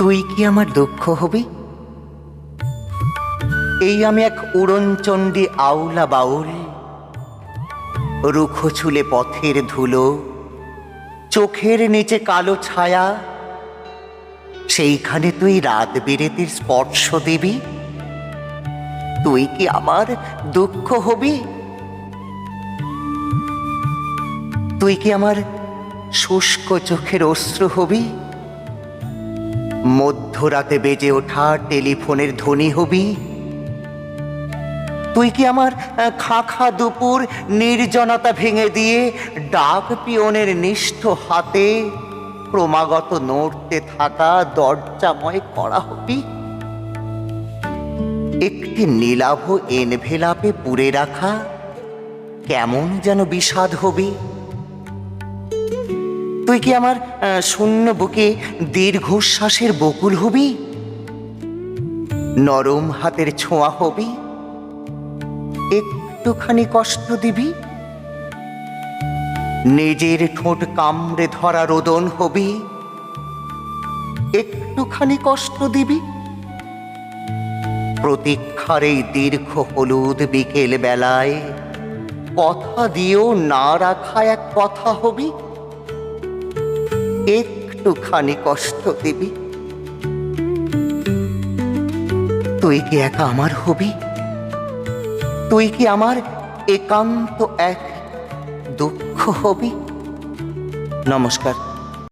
তুই কি আমার দুঃখ হবি? এই আমি এক উড়নচণ্ডী আউলা বাউল, রুখো ছুলে পথের ধুলো, চোখের নিচে কালো ছায়া, সেইখানে তুই রাত বিরেতির স্পর্শ দিবি? তুই কি আমার দুঃখ হবি? তুই কি আমার শুষ্ক চোখের অশ্রু হবি? মধ্যরাতে বেজে ওঠা টেলিফোনের ধ্বনি হবি। তুই কি আমার আহ, খা খা দুপুর নির্জনতা ভেঙে দিয়ে ডাক পিয়নের নিষ্ঠ হাতে ক্রমাগত নড়তে থাকা দরজাময় করা হবি? একটি নীলাভ এনভেলাপে পুরে রাখা কেমন যেন বিষাদ হবি। তুই কি আমার শূন্য বুকে দীর্ঘশ্বাসের বকুল হবি? নরম হাতের ছোঁয়া হবি? একটুখানি কষ্ট দিবি? নিজের ঠোঁট কামড়ে ধরা রোদন হবি? একটুখানি কষ্ট দিবি? প্রতীক্ষার এই দীর্ঘ হলুদ বিকেল বেলায় কথা দিয়েও না রাখা এক কথা হবি? একটুখানি কষ্ট দিবি। তুই কি একা আমার হবি? তুই কি আমার একান্ত এক দুঃখ হবি? নমস্কার।